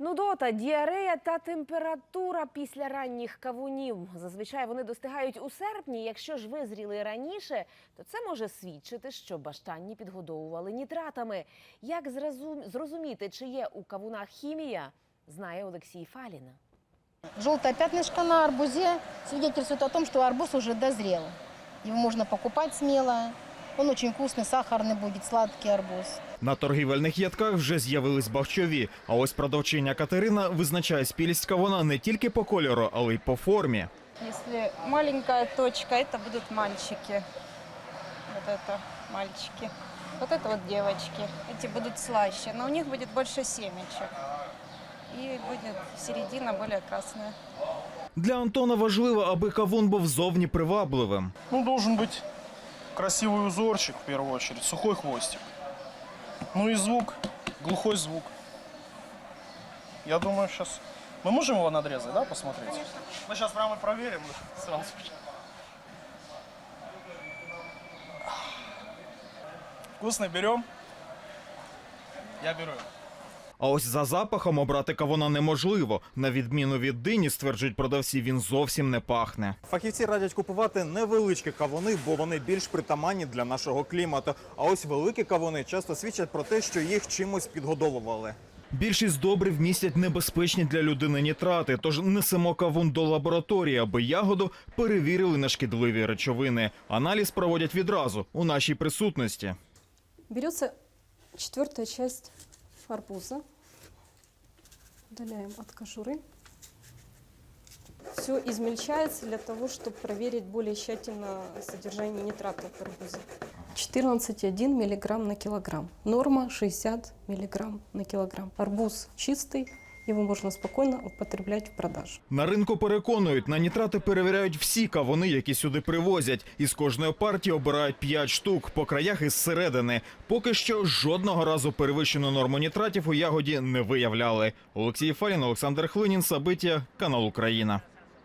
Нудота, діарея та температура після ранніх кавунів. Зазвичай вони достигають у серпні. Якщо ж визріли раніше, то це може свідчити, що баштанні підгодовували нітратами. Як зрозуміти, чи є у кавунах хімія, знає Олексій Фалін. Желтое пятнышко на арбузе свидетельствует о том, что арбуз уже дозрел. Его можно покупать смело. Он очень вкусный, сахарный будет, сладкий арбуз. На торгівельних ядках вже з'явились бахчові. А ось продавчиня Катерина визначає спілість кавуна не тільки по кольору, але й по формі. Если маленькая точка, это будут мальчики. Вот это мальчики. Вот это вот девочки. Эти будут слаще, но у них будет больше семечек. И будет середина более красная. Для Антона важливо, аби кавун був зовні привабливим. Ну, должен быть красивый узорчик, в первую очередь, сухой хвостик. Ну и звук, глухой звук. Я думаю, сейчас... Мы можем его надрезать, да, посмотреть? Мы сейчас прямо проверим сразу. Вкусный берем? Я беру. А ось за запахом обрати кавуна неможливо. На відміну від дині, стверджують продавці, він зовсім не пахне. Фахівці радять купувати невеличкі кавуни, бо вони більш притаманні для нашого клімату. А ось великі кавуни часто свідчать про те, що їх чимось підгодовували. Більшість добрив містять небезпечні для людини нітрати, тож несемо кавун до лабораторії, аби ягоду перевірили на шкідливі речовини. Аналіз проводять відразу у нашій присутності. Берется четвертая часть арбуза. Удаляем от кожуры. Все измельчается для того, чтобы проверить более тщательно содержание нитратов в арбузе. 14,1 миллиграмм на килограмм. Норма 60 миллиграмм на килограмм. Арбуз чистый, его можна спокійно употребляти в продаж. На ринку переконують, на нітрати перевіряють всі кавуни, які сюди привозять. Із кожної партії обирають 5 штук по краях із середини. Поки що жодного разу перевищену норму нітратів у ягоді не виявляли. Олексій Фалін, Олександр Хлинін, Сабиття, канал Україна.